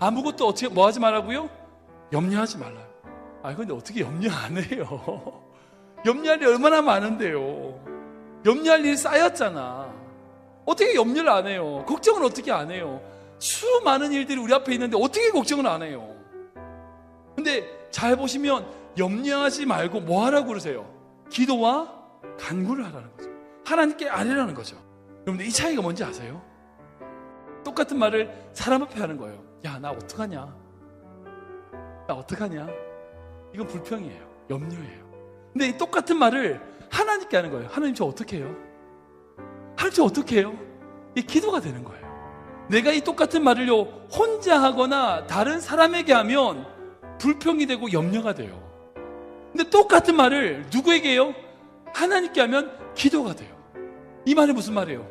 아무것도 어떻게 뭐 하지 말라고요? 염려하지 말라요. 아 근데 어떻게 염려 안 해요? 염려할 일이 얼마나 많은데요. 염려할 일이 쌓였잖아. 어떻게 염려를 안 해요? 걱정을 어떻게 안 해요? 수많은 일들이 우리 앞에 있는데 어떻게 걱정을 안 해요? 근데 잘 보시면 염려하지 말고 뭐 하라고 그러세요? 기도와 간구를 하라는 거죠. 하나님께 아뢰라는 거죠. 여러분들 이 차이가 뭔지 아세요? 똑같은 말을 사람 앞에 하는 거예요. 야, 나 어떡하냐? 나 어떡하냐? 이건 불평이에요. 염려예요. 근데 이 똑같은 말을 하나님께 하는 거예요. 하나님 저 어떻게 해요? 하나님 저 어떻게 해요? 이 기도가 되는 거예요. 내가 이 똑같은 말을요, 혼자 하거나 다른 사람에게 하면 불평이 되고 염려가 돼요. 근데 똑같은 말을 누구에게 해요? 하나님께 하면 기도가 돼요. 이 말이 무슨 말이에요?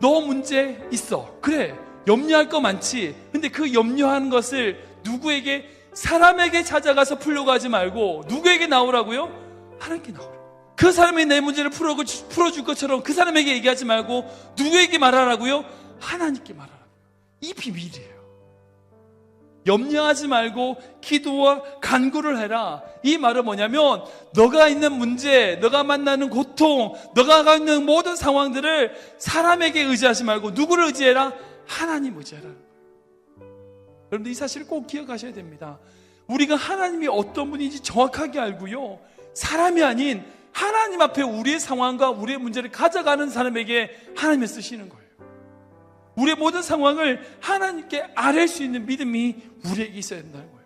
너 문제 있어. 그래. 염려할 거 많지. 근데 그 염려하는 것을 누구에게 사람에게 찾아가서 풀려고 하지 말고 누구에게 나오라고요? 하나님께 나오라. 그 사람이 내 문제를 풀어, 풀어줄 것처럼 그 사람에게 얘기하지 말고 누구에게 말하라고요? 하나님께 말하라. 이 비밀이에요. 염려하지 말고 기도와 간구를 해라. 이 말은 뭐냐면 너가 있는 문제, 너가 만나는 고통, 너가 가 있는 모든 상황들을 사람에게 의지하지 말고 누구를 의지해라? 하나님 의지해라. 여러분들 이 사실을 꼭 기억하셔야 됩니다. 우리가 하나님이 어떤 분인지 정확하게 알고요. 사람이 아닌 하나님 앞에 우리의 상황과 우리의 문제를 가져가는 사람에게 하나님을 쓰시는 거예요. 우리의 모든 상황을 하나님께 아뢰 수 있는 믿음이 우리에게 있어야 된다는 거예요.